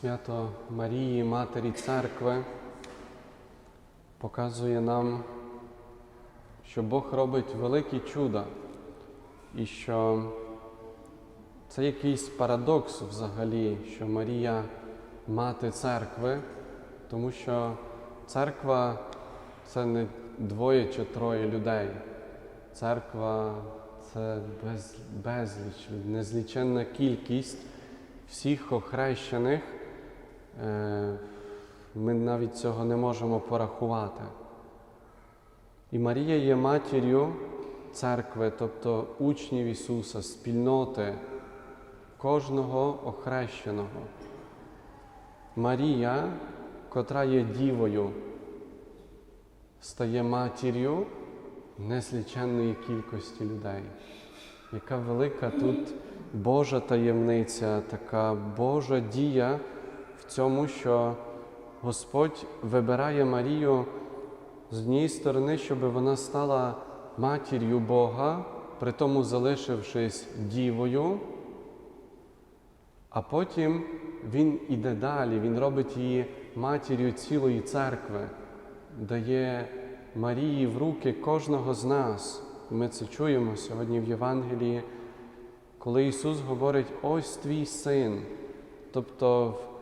свято Марії, Матері Церкви, показує нам, що Бог робить великі чуда і що це якийсь парадокс взагалі, що Марія мати церкви, тому що церква це не двоє чи троє людей. Церква це без, безліч, незліченна кількість всіх охрещених. Е, Ми навіть цього не можемо порахувати. І Марія є матір'ю церкви, тобто учнів Ісуса, спільноти кожного охрещеного. Марія, котра є дівою, стає матір'ю незліченної кількості людей. Яка велика тут Божа таємниця, така Божа дія цьому, що Господь вибирає Марію з однієї сторони, щоб вона стала матір'ю Бога, при тому залишившись дівою, а потім Він іде далі, Він робить її матір'ю цілої церкви, дає Марії в руки кожного з нас. Ми це чуємо сьогодні в Євангелії, коли Ісус говорить, ось твій син. Тобто в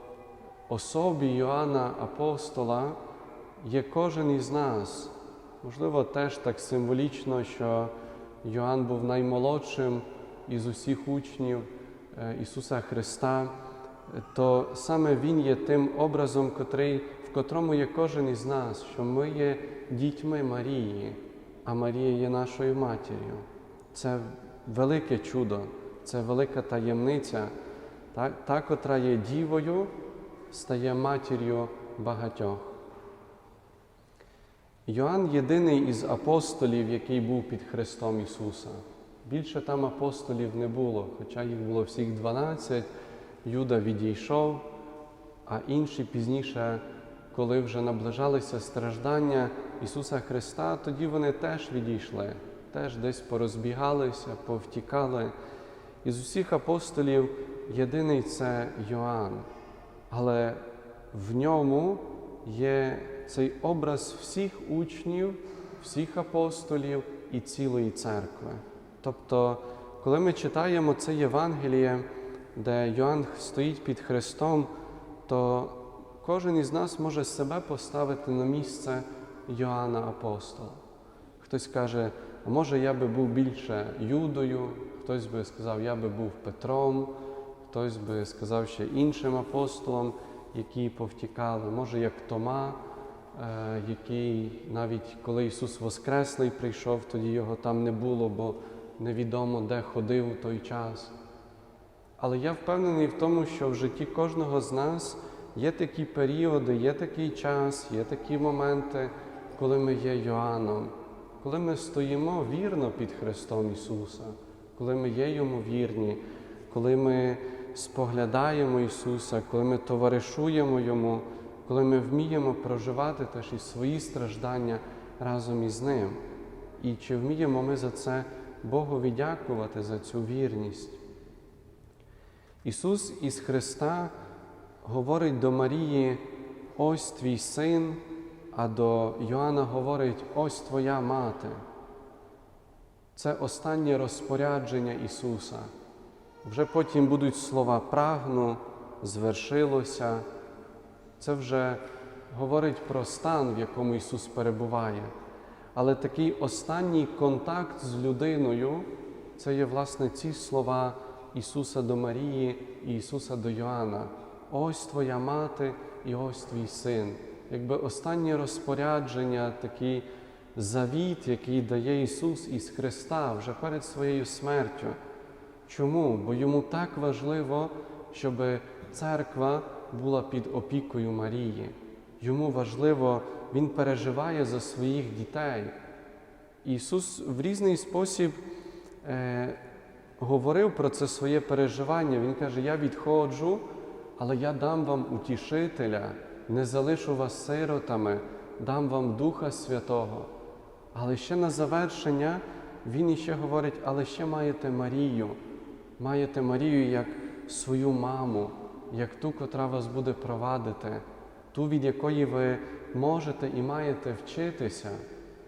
особі Йоанна Апостола є кожен із нас. Можливо, теж так символічно, що Йоанн був наймолодшим із усіх учнів е, Ісуса Христа, то саме Він є тим образом, котрий, в котрому є кожен із нас, що ми є дітьми Марії, а Марія є нашою матір'ю. Це велике чудо, це велика таємниця, та, та котра є дівою, стає матір'ю багатьох. Йоанн єдиний із апостолів, який був під Христом Ісуса. Більше там апостолів не було, хоча їх було всіх 12, Юда відійшов, а інші пізніше, коли вже наближалися страждання Ісуса Христа, тоді вони теж відійшли, теж десь порозбігалися, повтікали. Із усіх апостолів єдиний це Йоанн, але в ньому є цей образ всіх учнів, всіх апостолів і цілої церкви. Тобто, коли ми читаємо це Євангеліє, де Йоанн стоїть під Христом, то кожен із нас може себе поставити на місце Йоанна Апостола. Хтось каже, а може я би був більше Юдою, хтось би сказав, я би був Петром, хтось би сказав ще іншим апостолом, які повтікали, може як Тома, е, який навіть коли Ісус Воскреслий прийшов, тоді його там не було, бо невідомо де ходив у той час. Але я впевнений в тому, що в житті кожного з нас є такі періоди, є такий час, є такі моменти, коли ми є Йоанном, коли ми стоїмо вірно під Христом Ісуса, коли ми є Йому вірні, коли ми споглядаємо Ісуса, коли ми товаришуємо Йому, коли ми вміємо проживати теж і свої страждання разом із Ним. І чи вміємо ми за це Богові дякувати за цю вірність? Ісус із Христа говорить до Марії, ось твій син, а до Йоанна говорить, ось твоя мати. Це останнє розпорядження Ісуса. Вже потім будуть слова прагну, звершилося. Це вже говорить про стан, в якому Ісус перебуває. Але такий останній контакт з людиною це є, власне, ці слова Ісуса до Марії і Ісуса до Йоанна. Ось твоя мати і ось твій син. Якби останнє розпорядження, такий завіт, який дає Ісус із Христа вже перед своєю смертю. Чому? Бо йому так важливо, щоб церква була під опікою Марії. Йому важливо, Він переживає за своїх дітей. Ісус в різний спосіб е, говорив про це своє переживання. Він каже: Я відходжу, але я дам вам утішителя, не залишу вас сиротами, дам вам Духа Святого. Але ще на завершення Він іще говорить, але ще маєте Марію, маєте Марію як свою маму, як ту, котра вас буде провадити, ту, від якої ви можете і маєте вчитися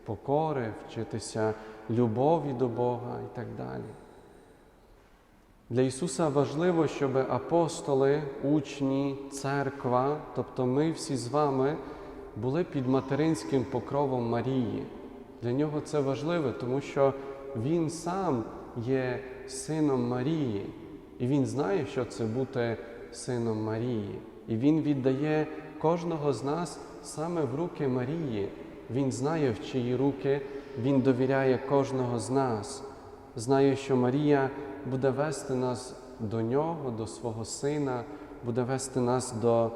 покори, вчитися любові до Бога і так далі. Для Ісуса важливо, щоб апостоли, учні, церква, тобто ми всі з вами були під материнським покровом Марії. Для нього це важливо, тому що Він сам є сином Марії, і Він знає, що це бути сином Марії. І Він віддає кожного з нас саме в руки Марії. Він знає, в чиї руки Він довіряє кожного з нас. Знає, що Марія буде вести нас до нього, до свого сина, буде вести нас до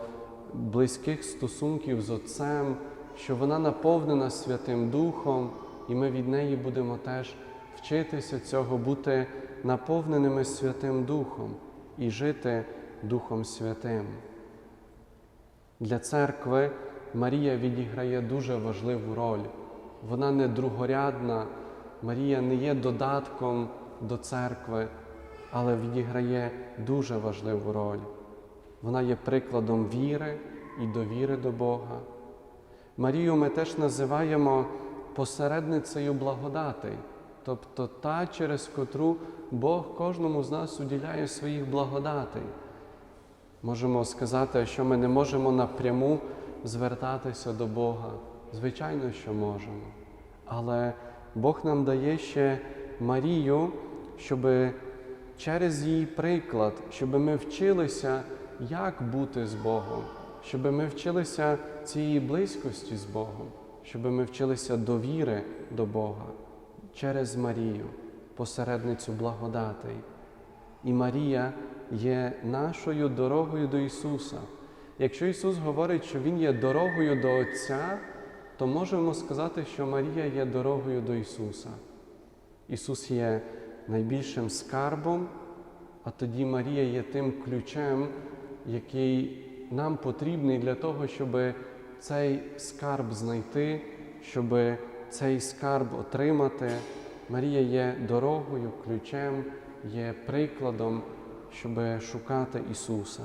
близьких стосунків з Отцем, що вона наповнена Святим Духом, і ми від неї будемо теж вчитися цього, бути наповненими Святим Духом і жити Духом Святим. Для церкви Марія відіграє дуже важливу роль. Вона не другорядна, Марія не є додатком до церкви, але відіграє дуже важливу роль. Вона є прикладом віри і довіри до Бога. Марію ми теж називаємо посередницею благодатей, тобто та, через котру Бог кожному з нас уділяє своїх благодатей. Можемо сказати, що ми не можемо напряму звертатися до Бога. Звичайно, що можемо. Але Бог нам дає ще Марію, щоб через її приклад, щоб ми вчилися, як бути з Богом, щоб ми вчилися цієї близькості з Богом, щоб ми вчилися довіри до Бога через Марію, посередницю благодатей. І Марія є нашою дорогою до Ісуса. Якщо Ісус говорить, що Він є дорогою до Отця, то можемо сказати, що Марія є дорогою до Ісуса. Ісус є найбільшим скарбом, а тоді Марія є тим ключем, який нам потрібний для того, щоб цей скарб знайти, щоб цей скарб отримати. Марія є дорогою, ключем, є прикладом, щоб шукати Ісуса.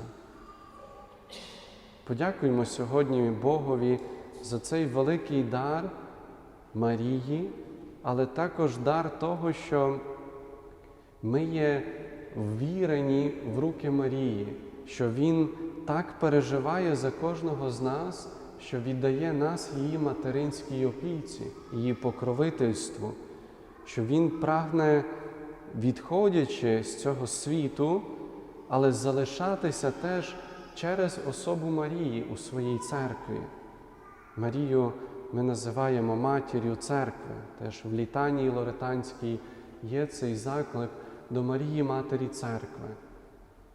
Подякуємо сьогодні Богові за цей великий дар Марії, але також дар того, що ми є ввірені в руки Марії, що Він так переживає за кожного з нас, що віддає нас її материнській опіці, її покровительству, що Він прагне, відходячи з цього світу, але залишатися теж через особу Марії у своїй церкві. Марію ми називаємо матір'ю церкви. Теж в літанії Лоретанській є цей заклик до Марії Матері Церкви.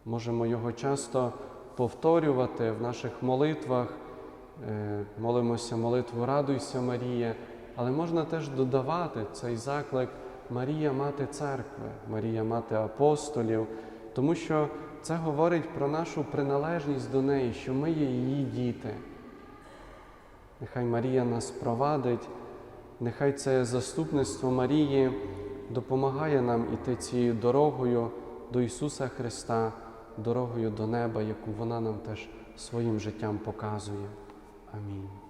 Можемо його часто повторювати в наших молитвах, молимося молитву Радуйся, Марія, але можна теж додавати цей заклик Марія Мати Церкви, Марія Мати апостолів, тому що це говорить про нашу приналежність до неї, що ми є її діти. Нехай Марія нас провадить, нехай це заступництво Марії допомагає нам іти цією дорогою до Ісуса Христа, дорогою до неба, яку вона нам теж своїм життям показує. Amin.